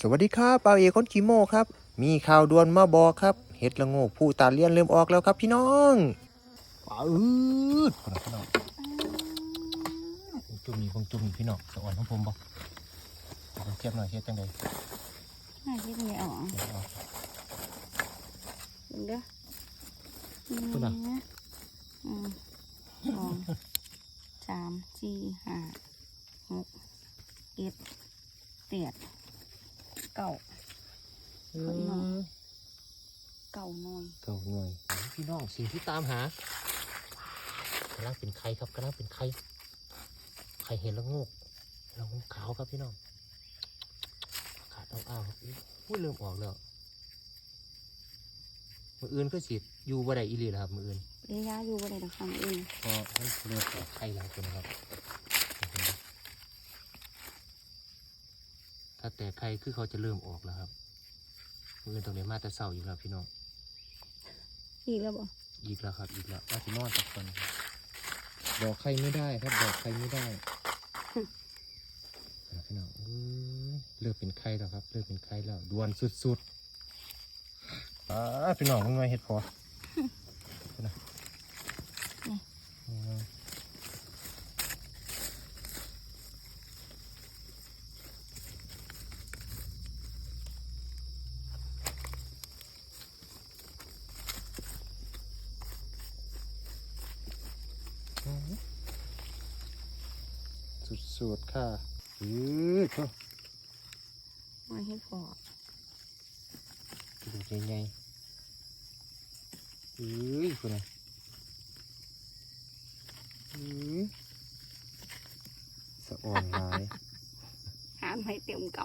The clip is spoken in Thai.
สวัสดีครับเปาเอกคนขีโมครับ มีข่าวด่วนมาบอกครับ เห็ดละโงกผู้ตาเลียนเริ่มออกแล้วครับพี่น้องป้าอืดคนละพี่น้องจุ่มนี่คงจุ่มนี่พี่น้องสะอ่อนของผมบอกผมเทียบหน่อยเฮ็ดจังไดน่าคิดไม่ออกเดี๋ยวเอาดูเด้อพูดน่ะนี่นะอืมสองสามสี่ห้าหกเจ็ดแปด เก้าอืมเก้าหน่อยเก่าหน่อยพี่น้องสิ่งที่ตามหากำลังเป็นไข่ครับกำลังเป็นไข่ไข่เห็ดละโงกละโงกขาวครับพี่น้องขาดเอาอ้าวครับอุ้ยเริ่มออกแล้วมืออื่นก็สิอยู่บ่ได้อีหลีแล้วครับมืออื่นเลี้ยงยาอยู่บ่ได้ดอกคำเองพอมันเริ่มออกไข่แล้วคนนะครับ ถ้าแต่ไข่คือเขาจะเริ่มออกแล้วครับมืออื่นตรงนี้มาแต่เศร้าอีกแล้วพี่น้อง อีกแล้วบ่อีกแล้วครับ อีกแล้วว่าที่นอนสักคนครับบอกใครไม่ได้ครับบอกใครไม่ได้เอาพี่น้องเอ้ยเลือกเป็นใครแล้วครับ เลือกเป็นใครแล้วดวนสุดๆอ่าพี่น้องมึงมาเห็ดพอพี่น้องอืม สุดๆค่ะอือก็มาให้พอดูใหญ่ๆอือคุณน่ะอือสะอ่อนหลายหาไม่เต็มก